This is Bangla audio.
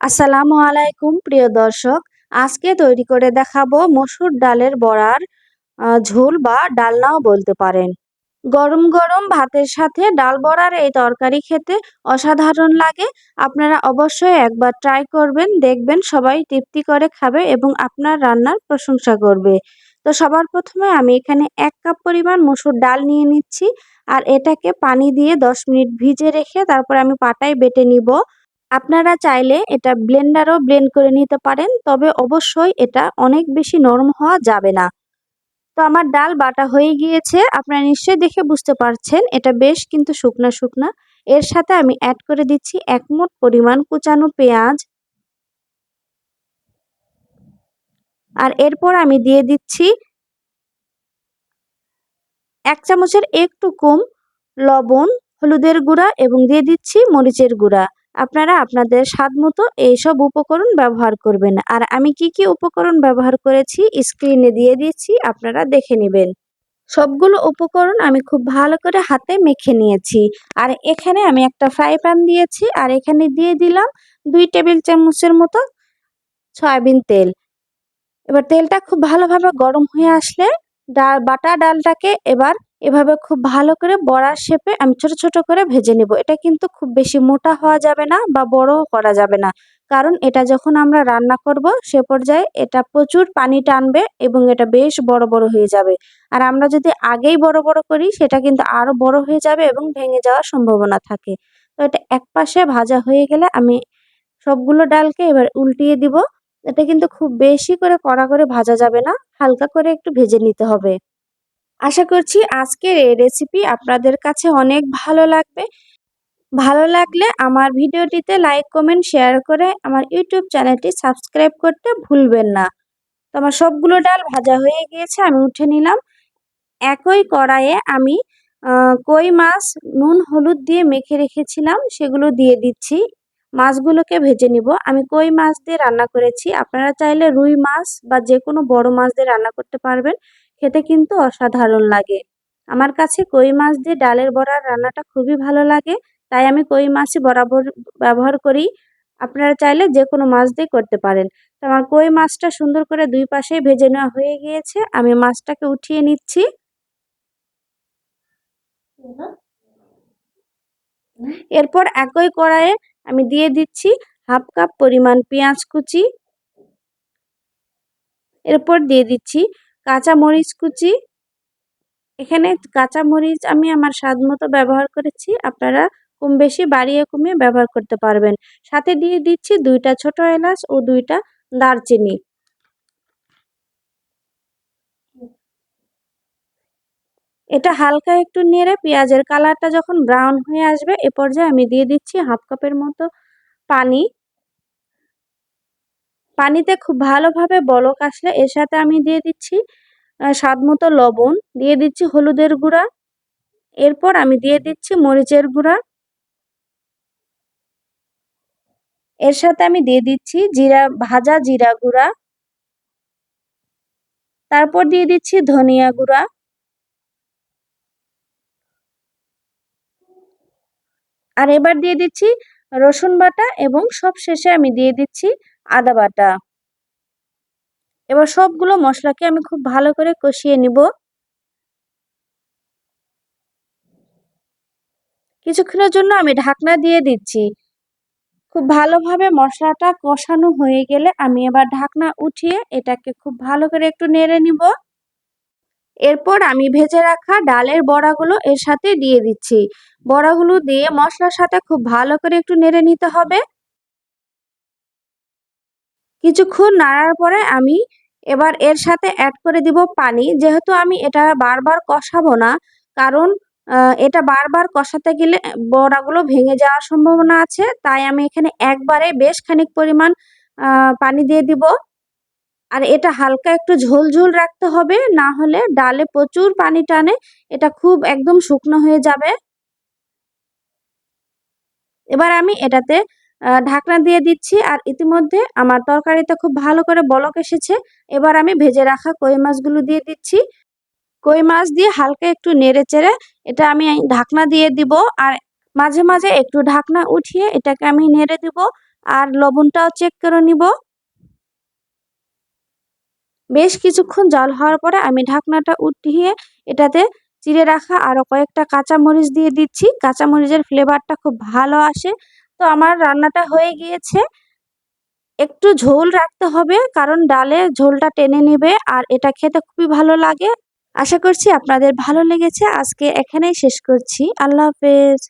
আসসালামু আলাইকুম, প্রিয় দর্শক। আজকে তৈরি করে দেখাবো মসুর ডালের বড়ার ঝোল বা ডালনাও বলতে পারেন। গরম গরম ভাতের সাথে ডাল বড়ার এই তরকারি খেতে অসাধারণ লাগে। আপনারা অবশ্যই একবার ট্রাই করবেন, দেখবেন সবাই তৃপ্তি করে খাবে এবং আপনার রান্নার প্রশংসা করবে। তো সবার প্রথমে আমি এখানে এক কাপ পরিমাণ মসুর ডাল নিয়ে নিচ্ছি। আর এটাকে পানি দিয়ে দশ মিনিট ভিজে রেখে তারপর আমি পাটায় বেটে নিব। আপনারা চাইলে এটা ব্লেন্ডারও ব্লেন্ড করে নিতে পারেন, তবে অবশ্যই এটা অনেক বেশি নরম হওয়া যাবে না। তো আমার ডাল বাটা হয়ে গিয়েছে, আপনারা নিশ্চয়ই দেখে বুঝতে পারছেন, এটা বেশ কিন্তু শুকনা শুকনা। এর সাথে আমি অ্যাড করে দিচ্ছি এক মুঠ পরিমাণ কুচানো পেঁয়াজ। আর এরপর আমি দিয়ে দিচ্ছি এক চামচের একটু কম লবণ, হলুদের গুঁড়া এবং দিয়ে দিচ্ছি মরিচের গুঁড়া। আপনারা আপনাদের স্বাদ মতো এইসব উপকরণ ব্যবহার করবেন। আর আমি কি কি উপকরণ ব্যবহার করেছি স্ক্রিনে দিয়ে দিয়েছি, আপনারা দেখে নেবেন। সবগুলো উপকরণ আমি খুব ভালো করে হাতে মেখে নিয়েছি। আর এখানে আমি একটা ফ্রাই প্যান দিয়েছি, আর এখানে দিয়ে দিলাম দুই টেবিল চামচের মতো সয়াবিন তেল। এবার তেলটা খুব ভালোভাবে গরম হয়ে আসলে ডাল, বাটা ডালটাকে এবার এভাবে খুব ভালো করে বড়ার শেপে আমি ছোট ছোট করে ভেজে নেব। এটা কিন্তু খুব বেশি মোটা হওয়া যাবে না বা বড়ও করা যাবে না। কারণ এটা যখন আমরা রান্না করব, সে পর্যায়ে এটা প্রচুর পানি টানবে এবং এটা বেশ বড় বড় হয়ে যাবে। আর আমরা যদি আগেই বড় বড় করি, সেটা কিন্তু আরও বড় হয়ে যাবে এবং ভেঙে যাওয়ার সম্ভাবনা থাকে। তো এটা এক পাশে ভাজা হয়ে গেলে আমি সবগুলো ডালকে এবার উল্টিয়ে দিব। এটা কিন্তু খুব বেশি করে কড়া করে ভাজা যাবে না। হালকা করে একটু ভেজে নিতে হবে। আশা করছি আজকের এই রেসিপি আপনাদের কাছে অনেক ভালো লাগবে। ভালো লাগলে আমার ভিডিওটিতে লাইক কমেন্ট শেয়ার করে আমার ইউটিউব চ্যানেলটি সাবস্ক্রাইব করতে ভুলবেন না। তো আমার সবগুলো ডাল ভাজা হয়ে গিয়েছে, আমি উঠে নিলাম। একই কড়াইয়ে আমি কই মাছ নুন, হলুদ দিয়ে মেখে রেখেছিলাম, সেগুলো দিয়ে দিচ্ছি। মাছগুলোকে ভেজে নিব। আমি কই মাছ দিয়ে রান্না করেছি। আপনারা চাইলে রুই মাছ বা যে কোনো বড় মাছ দিয়ে রান্না করতে পারবেন। খেতে কিন্তু অসাধারণ লাগে। আমার কাছে কই মাছ দিয়ে ডালের বড়ার রান্নাটা খুবই ভালো লাগে, তাই আমি কই মাছই বরাবর ব্যবহার করি। আপনারা চাইলে যে কোনো মাছ দিয়ে করতে পারেন। তো আমার কই মাছটা সুন্দর করে দুই পাশে ভেজে নেওয়া হয়ে গিয়েছে। আমি মাছটাকে উঠিয়ে নিচ্ছি। এরপর একই কড়াইয়ে আমি দিয়ে দিচ্ছি হাফ কাপ পরিমাণ পেঁয়াজ কুচি। এরপর দিয়ে দিচ্ছি কাঁচা মরিচ কুচি। এখানে কাঁচা মরিচ আমি আমার স্বাদ মতো ব্যবহার করেছি। আপনারা কম বেশি বাড়িয়ে কমিয়ে ব্যবহার করতে পারবেন। সাথে দিয়ে দিচ্ছি দুইটা ছোট এলাচ ও দুইটা দারচিনি। এটা হালকা একটু নেড়ে পেঁয়াজের কালারটা যখন ব্রাউন হয়ে আসবে, এ পর্যায়ে আমি দিয়ে দিচ্ছি হাফ কাপের মতো পানি। পানিতে খুব ভালোভাবে বলক আসলে এর সাথে আমি দিয়ে দিচ্ছি স্বাদ মতো লবণ, দিয়ে দিচ্ছি হলুদের গুঁড়া, এরপর আমি দিয়ে দিচ্ছি মরিচের গুঁড়া। এর সাথে আমি দিয়ে দিচ্ছি জিরা, ভাজা জিরা গুঁড়া। তারপর দিয়ে দিচ্ছি ধনিয়া গুঁড়া। আর এবার দিয়ে দিচ্ছি রসুন বাটা এবং সব শেষে আমি দিয়ে দিচ্ছি আদা বাটা। এবার সবগুলো মশলাকে আমি খুব ভালো করে কষিয়ে নিব। কিছুক্ষণের জন্য আমি ঢাকনা দিয়ে দিচ্ছি। খুব ভালোভাবে মশলাটা কষানো হয়ে গেলে আমি এবার ঢাকনা উঠিয়ে এটাকে খুব ভালো করে একটু নেড়ে নিব। এরপর আমি ভেজে রাখা ডালের বড়াগুলো এর সাথে দিয়ে দিচ্ছি। বড়াগুলো দিয়ে মশলার সাথে খুব ভালো করে একটু নেড়ে নিতে হবে। কিছুক্ষণ নাড়ার পরে আমি এবার এর সাথে অ্যাড করে দিব পানি। যেহেতু আমি এটা বারবার কষাবো না, কারণ এটা বারবার কষাতে গেলে বড়াগুলো ভেঙে যাওয়ার সম্ভাবনা আছে, তাই আমি এখানে একবারে বেশ খানিক পরিমাণ পানি দিয়ে দিব। আর এটা হালকা একটু ঝোল ঝোল রাখতে হবে, না হলে ডালে প্রচুর পানি টানে, এটা খুব একদম শুকনো হয়ে যাবে। এবার আমি এটাতে ঢাকনা দিয়ে দিচ্ছি আর ইতিমধ্যে আমার তরকারিতে খুব ভালো করে বলক এসেছে। এবার আমি ভেজে রাখা কই মাছগুলো দিয়ে দিচ্ছি। কই মাছ দিয়ে হালকা একটু নেড়ে চেড়ে এটা আমি ঢাকনা দিয়ে দিব আর মাঝে মাঝে একটু ঢাকনা উঠিয়ে এটাকে আমি নেড়ে দিব আর লবণটাও চেক করে নিব। বেশ কিছুক্ষণ জল হওয়ার পরে আমি ঢাকনাটা উঠিয়ে এটাতে চিড়ে রাখা আরও কয়েকটা কাঁচামরিচ দিয়ে দিচ্ছি। কাঁচামরিচের ফ্লেভারটা খুব ভালো আসে তো আমার রান্নাটা হয়ে গিয়েছে। একটু ঝোল রাখতে হবে, কারণ ডালে ঝোলটা টেনে নেবে আর এটা খেতে খুবই ভালো লাগে। আশা করছি আপনাদের ভালো লেগেছে। আজকে এখানেই শেষ করছি। আল্লাহ হাফেজ।